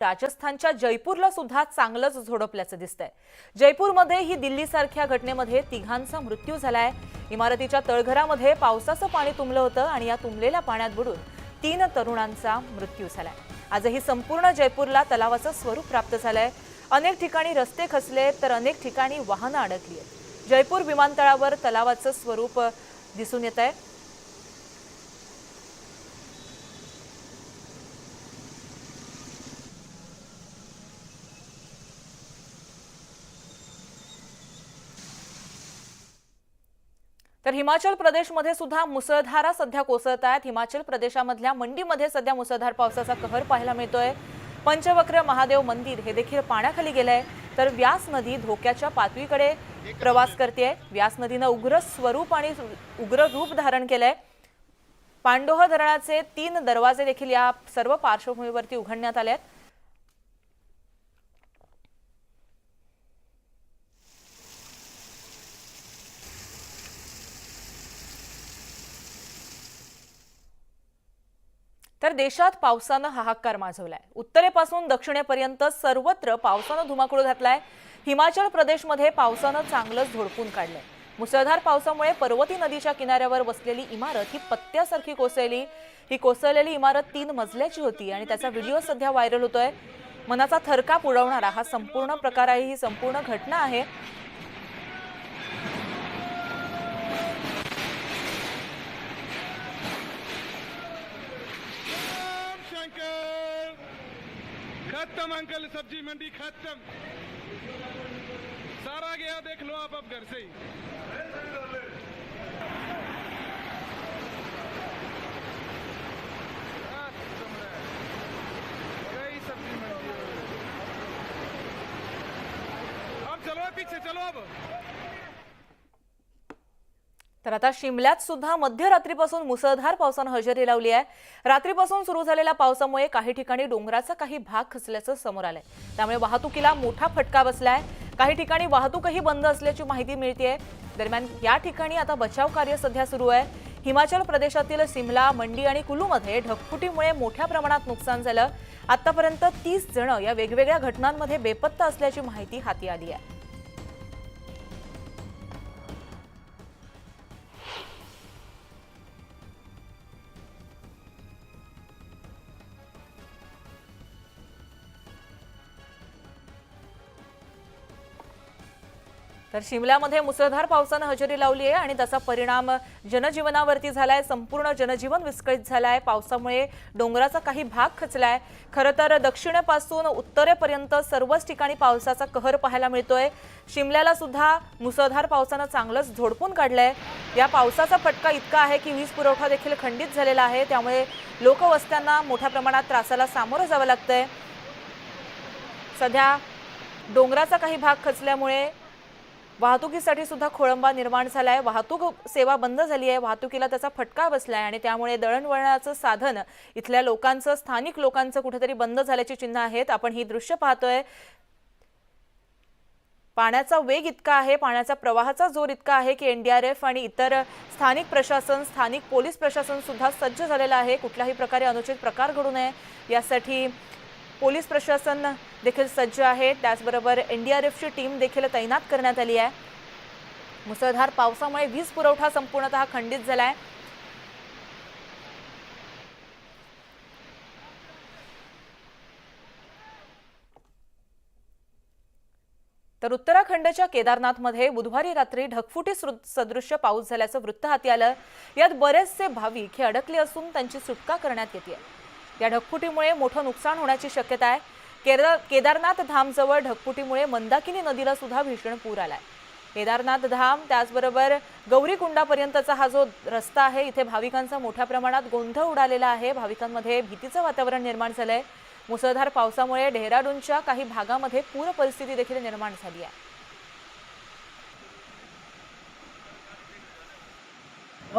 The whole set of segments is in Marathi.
राजस्थानच्या जयपूरला सुद्धा चांगलंच झोडपल्याचं दिसतंय. जयपूरमध्ये ही दिल्लीसारख्या घटनेमध्ये तिघांचा मृत्यू झालाय. इमारतीच्या तळघरामध्ये पावसाचं पाणी तुंबलं होतं आणि या तुंबलेल्या पाण्यात बुडून तीन तरुणांचा मृत्यू झालाय. आजही संपूर्ण जयपूरला तलावाचं स्वरूप प्राप्त झालंय. अनेक ठिकाणी रस्ते खचले तर अनेक ठिकाणी वाहनं अडकली आहेत. जयपूर विमानतळावर तलावाचं स्वरूप दिसून येत आहे तर हिमाचल प्रदेशमध्ये सुद्धा मुसळधारा सध्या कोसळत आहेत. हिमाचल प्रदेशामधल्या मंडीमध्ये सध्या मुसळधार पावसाचा कहर पाहायला मिळतोय. पंचवक्र महादेव मंदिर हे देखील पाण्याखाली गेलंय. तर व्यास नदी धोक्याच्या पातळीकडे प्रवास करते व्यास नदीनं उग्र स्वरूप आणि उग्र रूप धारण केलंय. पांडोह धरणाचे तीन दरवाजे देखील या सर्व पार्श्वभूमीवरती उघडण्यात आले आहेत तर देशात पावसानं हाहाकार माजवलाय. उत्तरेपासून दक्षिणेपर्यंत सर्वत्र पावसानं धुमाकूळ घातलाय. हिमाचल प्रदेशमध्ये पावसानं चांगलंच झोडपून काढलंय. मुसळधार पावसामुळे पर्वती नदीच्या किनाऱ्यावर बसलेली इमारत ही पत्त्यासारखी कोसळली. ही कोसळलेली इमारत तीन मजल्याची होती आणि त्याचा व्हिडिओ सध्या व्हायरल होतोय. मनाचा थरकाप उडवणारा हा संपूर्ण प्रकार आहे ही संपूर्ण घटना आहे. खत्म अंकल सब्जी मंडी खत्म. सारा गया देख लो आप अब घर से ही. सब्जी अब चलो पीछे चलो अब. तर आता शिमल्यात सुद्धा मध्यरात्रीपासून मुसळधार पावसानं हजेरी लावली आहे. रात्रीपासून सुरू झालेल्या पावसामुळे काही ठिकाणी डोंगराचा काही भाग खचल्याचं समोर आलंय. त्यामुळे वाहतुकीला मोठा फटका बसलाय. काही ठिकाणी वाहतूकही बंद असल्याची माहिती मिळते दरम्यान या ठिकाणी आता बचाव कार्य सध्या सुरू आहे. हिमाचल प्रदेशातील सिमला मंडी आणि कुलूमध्ये ढगफुटीमुळे मोठ्या प्रमाणात नुकसान झालं. आतापर्यंत तीस जण या वेगवेगळ्या घटनांमध्ये बेपत्ता असल्याची माहिती हाती आली आहे. तर शिमल्यामध्ये मुसळधार पावसानं हजेरी लावली आहे आणि त्याचा परिणाम जनजीवनावरती झालाय. संपूर्ण जनजीवन विस्कळीत झालाय. पावसामुळे डोंगराचा काही भाग खचलाय. खरं तर दक्षिणेपासून उत्तरेपर्यंत सर्वच ठिकाणी पावसाचा कहर पाहायला मिळतोय. शिमल्याला सुद्धा मुसळधार पावसानं चांगलंच झोडपून काढलंय. या पावसाचा फटका इतका आहे की वीज पुरवठा देखील खंडित झालेला आहे. त्यामुळे लोकवस्त्यांना मोठ्या प्रमाणात त्रासाला सामोरं जावं लागतंय. सध्या डोंगराचा काही भाग खचल्यामुळे वाहतुकीसाठी सुद्धा खोळंबा निर्माण झाला आहे वाहतूक सेवा बंद झाली आहे. वाहतुकीला त्याचा फटका बसला आहे आणि त्यामुळे दळणवळणाचं साधन इथल्या लोकांचं स्थानिक लोकांचं कुठेतरी बंद झाल्याची चिन्ह आहेत. आपण ही दृश्य पाहतोय. पाण्याचा वेग इतका आहे पाण्याचा प्रवाहाचा जोर इतका आहे की एनडीआरएफ आणि इतर स्थानिक प्रशासन स्थानिक पोलीस प्रशासन सुद्धा सज्ज झालेलं आहे. कुठल्याही प्रकारे अनुचित प्रकार घडू नये. यासाठी पोलीस प्रशासन देखील सज्ज आहे. त्याचबरोबर एनडीआरएफची टीम देखील तैनात करण्यात आली आहे. मुसळधार पावसामुळे वीज पुरवठा संपूर्णतः खंडित झालाय. तर उत्तराखंडच्या केदारनाथमध्ये बुधवारी रात्री ढगफुटी सदृश्य पाऊस झाल्याचं वृत्त हाती आलं. यात बरेचसे भाविक हे अडकले असून त्यांची सुटका करण्यात येते या ढगफुटीमुळे मोठं नुकसान होण्याची शक्यता आहे. केरळ केदारनाथ धामजवळ ढगफुटीमुळे मंदाकिनी नदीला सुद्धा भीषण पूर आलाय. केदारनाथ धाम त्याचबरोबर गौरीकुंडापर्यंतचा हा जो रस्ता आहे इथे भाविकांचा मोठ्या प्रमाणात गोंधळ उडालेला आहे. भाविकांमध्ये भीतीचं वातावरण निर्माण झालंय. मुसळधार पावसामुळे डेहराडूनच्या काही भागामध्ये पूर परिस्थिती देखील निर्माण झाली आहे.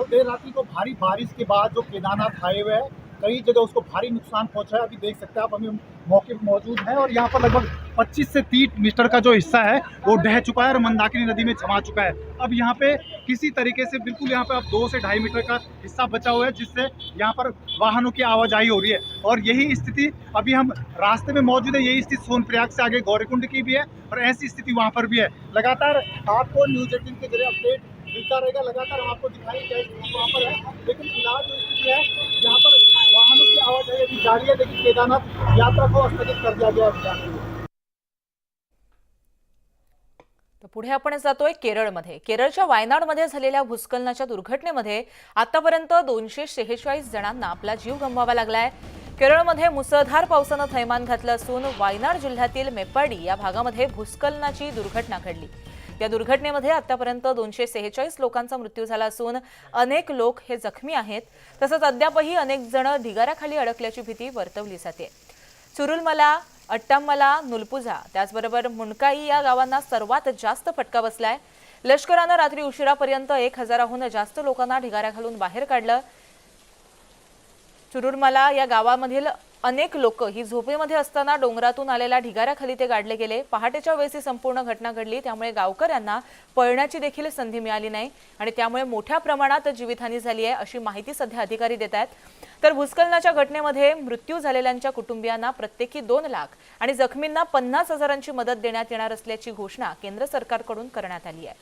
देर रात्रि को भारी बारिश के बाद जो केदारनाथ हाईवे है कई जगह उसको भारी नुकसान पहुँचा है। अभी देख सकते हैं आप, अभी मौके पर मौजूद हैं और यहाँ पर लगभग 25 से 30 मीटर का जो हिस्सा है, वो ढह चुका है और मंदाकिनी नदी में जमा चुका है। अब यहाँ पे किसी तरीके से बिल्कुल यहाँ पे अब दो से ढाई मीटर का हिस्सा बचा हुआ है, जिससे यहाँ पर वाहनों की आवाजाही हो रही है। और यही स्थिति अभी हम रास्ते में मौजूद है, यही स्थिति सोनप्रयाग से आगे गौरीकुंड की भी है और ऐसी स्थिति वहाँ पर भी है। लगातार आपको न्यूज़ एटीन के ज़रिए अपडेट मिलता रहेगा लगातार हम आपको दिखाएंगे क्या वहाँ पर है। लेकिन फिलहाल जो स्थिति है यहाँ पर वाहनों की आवाजाही अभी जारी है लेकिन केदारनाथ यात्रा को स्थगित कर दिया गया है तर पुढे आपण जातोय केरळमध्ये. केरळच्या वायनाडमध्ये झालेल्या भूस्खलनाच्या दुर्घटनेमध्ये आतापर्यंत दोनशे शेहेचाळीस जणांना आपला जीव गमवावा लागलाय. केरळमध्ये मुसळधार पावसानं थैमान घातलं असून वायनाड जिल्ह्यातील मेप्पाडी या भागामध्ये भूस्खलनाची दुर्घटना घडली. या दुर्घटनेमध्ये आतापर्यंत दोनशे सेहेचाळीस लोकांचा मृत्यू झाला असून अनेक लोक हे जखमी आहेत. तसंच अद्यापही अनेक जण ढिगाऱ्याखाली अडकल्याची भीती वर्तवली जाते. चुरुलमला अट्टामला नुलपुझा त्याचबरोबर मुंडकाई या गावांना सर्वात जास्त फटका बसलाय. लष्करानं रात्री उशिरापर्यंत एक हजाराहून जास्त लोकांना ढिगाऱ्या घालून बाहेर काढलं. चुरुरमाला या गावामधील अनेक लोक ही झोपेमध्ये असताना डोंगरातून आलेल्या ढिगाऱ्याखाली ते गाडले गेले. पहाटेच्या वेळेस ही संपूर्ण घटना घडली. त्यामुळे गावकऱ्यांना पळण्याची देखील संधी मिळाली नाही आणि त्यामुळे मोठ्या प्रमाणात जीवितहानी झाली आहे अशी माहिती सध्या अधिकारी देत आहेत. तर भूस्खलनाच्या घटनेमध्ये मृत्यू झालेल्यांच्या कुटुंबियांना प्रत्येकी दोन लाख आणि जखमींना पन्नास हजारांची मदत देण्यात येणार असल्याची घोषणा केंद्र सरकारकडून करण्यात आली आहे.